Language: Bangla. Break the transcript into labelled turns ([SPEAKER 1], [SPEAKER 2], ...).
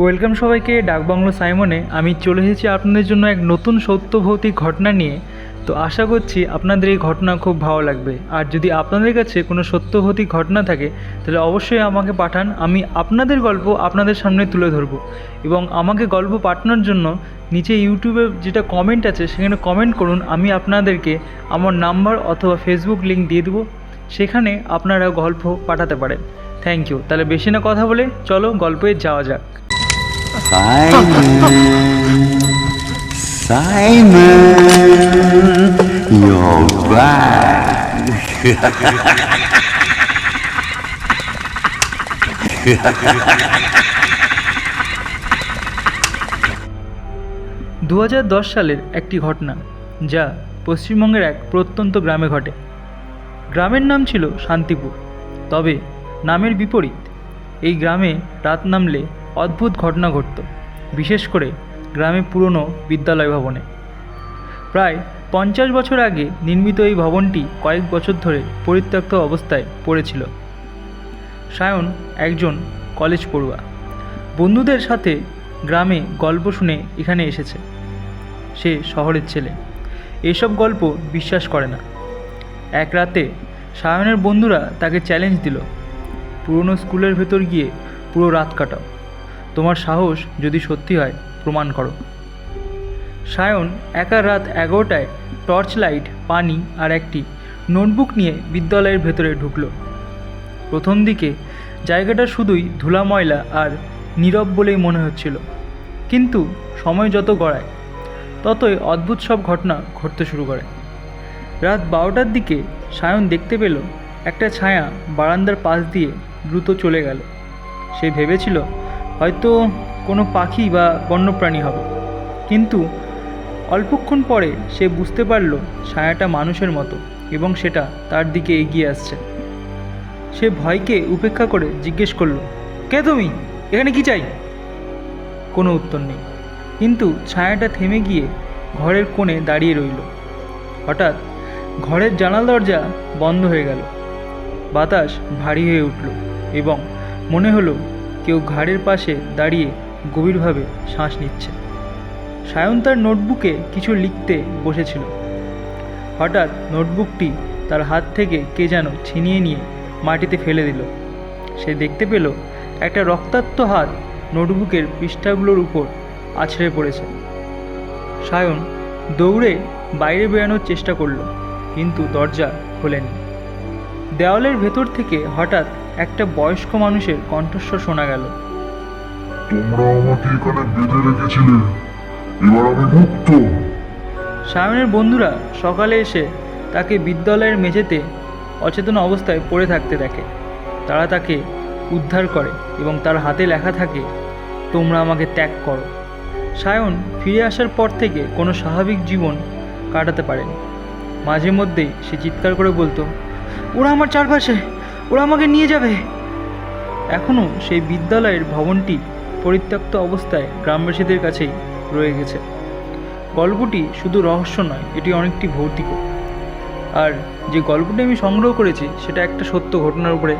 [SPEAKER 1] ওয়েলকাম সবাইকে ডাকবাংলো সাইমনে। আমি চলে এসেছি আপনাদের জন্য এক নতুন সত্য ভৌতিক ঘটনা নিয়ে। তো আশা করছি আপনাদের এই ঘটনা খুব ভালো লাগবে। আর যদি আপনাদের কাছে কোনো সত্য ভৌতিক ঘটনা থাকে, তাহলে অবশ্যই আমাকে পাঠান। আমি আপনাদের গল্প আপনাদের সামনে তুলে ধরবো। এবং আমাকে গল্প পাঠানোর জন্য নিচে ইউটিউবে যেটা কমেন্ট আছে, সেখানে কমেন্ট করুন। আমি আপনাদেরকে আমার নাম্বার অথবা ফেসবুক লিঙ্ক দিয়ে দেবো। সেখানে আপনারা গল্প পাঠাতে পারেন। থ্যাংক ইউ তাহলে বেশি না কথা বলে, চলো গল্পে যাওয়া যাক।
[SPEAKER 2] Simon, Simon, you're back.
[SPEAKER 1] দু সালের একটি ঘটনা যা পশ্চিমবঙ্গের এক প্রত্যন্ত গ্রামে ঘটে গ্রামের নাম ছিল শান্তিপুর তবে নামের বিপরীত এই গ্রামে রাত নামলে অদ্ভুত ঘটনা ঘটত, বিশেষ করে গ্রামে পুরনো বিদ্যালয় ভবনে। প্রায় পঞ্চাশ বছর আগে নির্মিত এই ভবনটি কয়েক বছর ধরে পরিত্যক্ত অবস্থায় পড়েছিল। সায়ন একজন কলেজ পড়ুয়া। বন্ধুদের সাথে গ্রামে গল্প শুনে এখানে এসেছে। সে শহরের ছেলে। এসব গল্প বিশ্বাস করে না। এক রাতে সায়নের বন্ধুরা তাকে চ্যালেঞ্জ দিল। পুরনো স্কুলের ভেতর গিয়ে পুরো রাত কাটাও। তোমার সাহস যদি সত্যি হয়, প্রমাণ করো। সায়ন একা রাত এগারোটায় টর্চ লাইট পানি আর একটি নোটবুক নিয়ে বিদ্যালয়ের ভেতরে ঢুকল। প্রথম দিকে জায়গাটা শুধুই ধুলা ময়লা আর নীরব বলেই মনে হচ্ছিল। কিন্তু সময় যত গড়ায়, ততই অদ্ভুত সব ঘটনা ঘটতে শুরু করে। রাত বারোটার দিকে সায়ন দেখতে পেল, একটা ছায়া বারান্দার পাশ দিয়ে দ্রুত চলে গেল। সে ভেবেছিল হয়তো কোনো পাখি বা বন্যপ্রাণী হবে। কিন্তু অল্পক্ষণ পরে সে বুঝতে পারল ছায়াটা মানুষের মতো এবং সেটা তার দিকে এগিয়ে আসছে। সে ভয়কে উপেক্ষা করে জিজ্ঞেস করল, কে তুমি? এখানে কি চাই? কোনো উত্তর নেই। কিন্তু ছায়াটা থেমে গিয়ে ঘরের কোণে দাঁড়িয়ে রইল। হঠাৎ ঘরের জানাল দরজা বন্ধ হয়ে গেল। বাতাস ভারী হয়ে উঠল এবং মনে হলো কেউ ঘাড়ের পাশে দাঁড়িয়ে গভীরভাবে শ্বাস নিচ্ছে। সায়ন তার নোটবুকে কিছু লিখতে বসেছিল। হঠাৎ নোটবুকটি তার হাত থেকে কে যেন ছিনিয়ে নিয়ে মাটিতে ফেলে দিল। সে দেখতে পেল একটা রক্তাক্ত হাত নোটবুকের পৃষ্ঠাগুলোর উপর আছড়ে পড়েছে। সায়ন দৌড়ে বাইরে বেরানোর চেষ্টা করল, কিন্তু দরজা খোলেনি। দেওয়ালের ভেতর থেকে হঠাৎ একটা বয়স্ক মানুষের কণ্ঠস্বর শোনা গেল।
[SPEAKER 3] তোমরা আমাকে এখানে বেঁধে রেখেছিলে। এবার আমি মুক্ত।
[SPEAKER 1] সায়নের বন্ধুরা সকালে এসে তাকে বিদ্যালয়ের মেঝেতে অচেতন অবস্থায় পড়ে থাকতে দেখে। তারা তাকে উদ্ধার করে এবং তার হাতে লেখা থাকে তোমরা আমাকে ত্যাগ করো। সায়ন ফিরে আসার পর থেকে কোনো স্বাভাবিক জীবন কাটাতে পারেনি। মাঝে মধ্যেই সে চিৎকার করে বলতো ওরা আমার চারপাশে ওরা আমাকে নিয়ে যাবে। এখনও সেই বিদ্যালয়ের ভবনটি পরিত্যক্ত অবস্থায় গ্রামবাসীদের কাছেই রয়ে গেছে। গল্পটি শুধু রহস্য নয়, এটি অনেকটি ভৌতিক। আর যে গল্পটি আমি সংগ্রহ করেছি, সেটা একটা সত্য ঘটনার উপরে